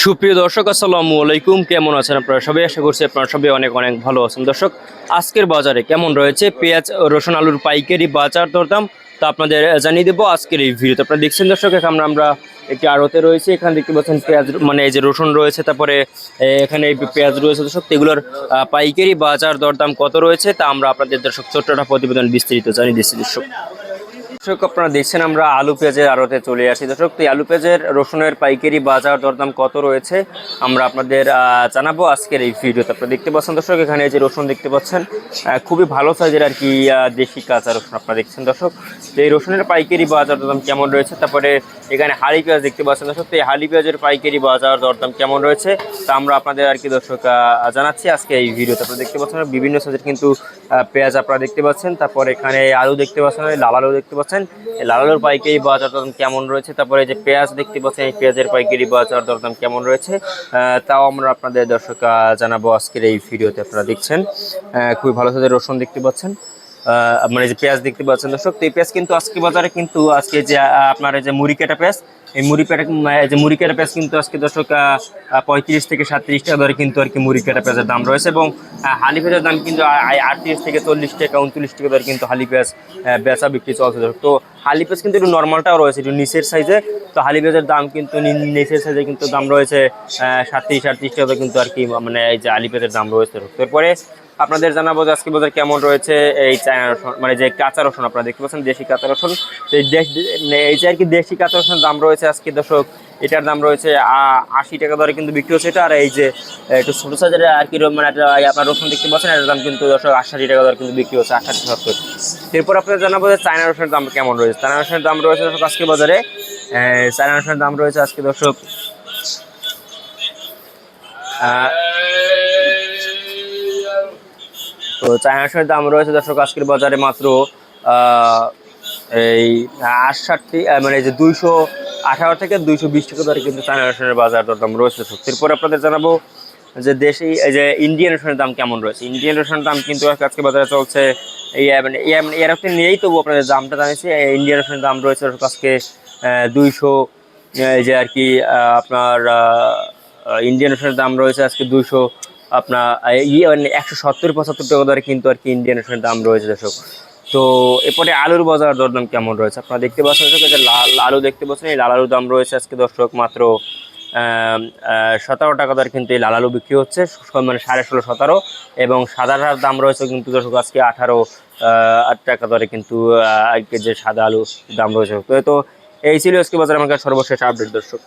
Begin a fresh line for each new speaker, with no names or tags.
সুপ্রিয় দর্শক, আসসালামু আলাইকুম। কেমন আছেন আপনারা সবাই? আশা করছি আপনারা সবাই অনেক অনেক ভালো আছেন। দর্শক, আজকের বাজারে কেমন রয়েছে? পেঁয়াজ, রসুন, আলুর পাইকারি বাজার দরদাম তা আপনাদের জানিয়ে দেবো আজকের এই ভিডিওতে। আপনারা দেখছেন দর্শক, এখানে আমরা একটি আড়তে রয়েছে। এখানে দেখতে পাচ্ছেন পেঁয়াজ মানে এই যে রসুন রয়েছে, তারপরে এখানে পেঁয়াজ রয়েছে। দর্শক, এগুলোর পাইকারি বাজার দরদাম কত রয়েছে? তা আমরা আপনাদের দর্শক ছোট্টটা প্রতিবেদন বিস্তারিত জানিয়ে দিচ্ছি দর্শক। দর্শক, আপনারা দেখছেন আমরা আলু পেঁয়াজের আড়তে চলে আসি। দর্শক তো আলু পেঁয়াজের রসুনের পাইকারি বাজার দরদাম কত রয়েছে, আমরা আপনাদের জানাব আজকের এই ভিডিওতে। আপনারা দেখতে পাচ্ছেন দর্শক, এখানে যে রসুন দেখতে পাচ্ছেন খুবই ভালো সাইজের আর কি দেশি কাঁচা রসুন আপনারা দেখছেন দর্শক। তো এই রসুনের পাইকারি বাজার দরদাম কেমন রয়েছে, তারপরে এখানে হালি পেঁয়াজ দেখতে পাচ্ছেন দর্শক। তো এই হালি পেঁয়াজের পাইকারি বাজার দরদাম কেমন রয়েছে, তা আমরা আপনাদের আর কি দর্শক জানাচ্ছি আজকে এই ভিডিওতে। আপনারা দেখতে পাচ্ছেন বিভিন্ন সাইজের কিন্তু পেঁয়াজ আপনারা দেখতে পাচ্ছেন, তারপর এখানে আলু দেখতে পাচ্ছেন, লাল আলু দেখতে পাচ্ছেন এই লাল পাইকারি বাজার দরদাম কেমন রয়েছে? তারপরে যে পেঁয়াজ দেখতে পাচ্ছেন, এই পেঁয়াজের পাইকারি বাজার দরদাম কেমন রয়েছে? তাও আমরা আপনাদের দর্শক জানাব আজকের এই ভিডিওতে। আপনারা দেখছেন খুবই ভালো সাথে রসুন দেখতে পাচ্ছেন। মানে যে পেঁয়াজ দেখতে পাচ্ছেন দর্শক, তো এই পেঁয়াজ কিন্তু আজকে বাজারে কিন্তু আজকে যে আপনার যে মুড়ি কাটা পেঁয়াজ, এই মুড়ি পেটা যে মুড়ি কাটা পেঁয়াজ কিন্তু আজকে দর্শক পঁয়ত্রিশ থেকে সাতত্রিশ টাকা দরে কিন্তু আর কি মুড়ি কাটা পেঁয়াজের দাম রয়েছে এবং হালি পেঁয়াজের দাম কিন্তু আটত্রিশ থেকে চল্লিশ টাকা উনত্রিশ টাকা ধরে কিন্তু হালি পেঁয়াজ বেচা বিক্রি চলছে দর্শক। তো হালি পেঁয়াজ কিন্তু একটু নর্মালটাও রয়েছে, একটু নিচের সাইজে তো হালি পেঁয়াজের দাম কিন্তু নিচের সাইজে কিন্তু দাম রয়েছে সাতত্রিশ, আটত্রিশ টাকা কিন্তু আর কি মানে এই যে আলি পেঁয়াজের দাম রয়েছে দর্শক। তারপরে আপনাদের জানাব যে আজকে বাজার কেমন রয়েছে এই চায়না রসুন মানে যে কাঁচা রসুন আপনারা দেখতে পাচ্ছেন, দেশি কাঁচা রসুন। এই মানে যে আর কি দেশি কাঁচা রসুনের দাম রয়েছে আজকে দর্শক, এটার দাম রয়েছে আশি টাকা দরে কিন্তু বিক্রি হচ্ছে। এটা আর এই যে একটু ছোটো সাইজের আর কি মানে আপনার রসুন দেখতে পাচ্ছেন, এটার দাম কিন্তু দর্শক আষাঢ়ি টাকা দরে কিন্তু বিক্রি হচ্ছে আষাঢ়ি সত্তর এরপর আপনাদের জানাব যে চায়না রসুনের দাম কেমন রয়েছে। চায়না রসুনের দাম রয়েছে দর্শক আজকে বাজারে চায়না রসুনের দাম রয়েছে আজকে দর্শক তো চায়না রসুনের দাম রয়েছে, দর্শক, আজকের বাজারে মাত্র এই আটষট্টি মানে যে দুইশো আঠারো থেকে দুইশো বিশ টাকা দরে কিন্তু চায়না রসুনের বাজার দরদাম রয়েছে, দর্শক। এরপর আপনাদের জানাব যে দেশি, এই যে ইন্ডিয়ান রেশনের দাম কেমন রয়েছে ইন্ডিয়ান রসুনের দাম কিন্তু আজকে বাজারে চলছে এই মানে মানে এরকম নিয়েই তবু আপনাদের দামটা জানিয়েছি ইন্ডিয়ান রেশনের দাম রয়েছে আজকে দুইশো, এই যে আর কি আপনার ইন্ডিয়ান রেশনের দাম রয়েছে আজকে দুইশো আপনার ইয়ে মানে একশো সত্তর পঁচাত্তর টাকা দরে কিন্তু আর কি ইন্ডিয়ান রসুনের দাম রয়েছে দর্শক। তো এরপরে আলুর বাজার দরদাম কেমন রয়েছে? আপনারা দেখতে পাচ্ছেন দর্শক, লাল আলু দেখতে পাচ্ছেন এই লাল আলুর দাম রয়েছে আজকে দর্শক মাত্র সতেরো টাকা দরে কিন্তু এই লাল আলু বিক্রি হচ্ছে মানে সাড়ে ষোলো সতেরো এবং সাদাটার দাম রয়েছে কিন্তু দর্শক আজকে আঠারো আট টাকা দরে কিন্তু আজকে যে সাদা আলু দাম রয়েছে। তো এই ছিল আজকে বাজার কাছে সর্বশেষ আপডেট দর্শক।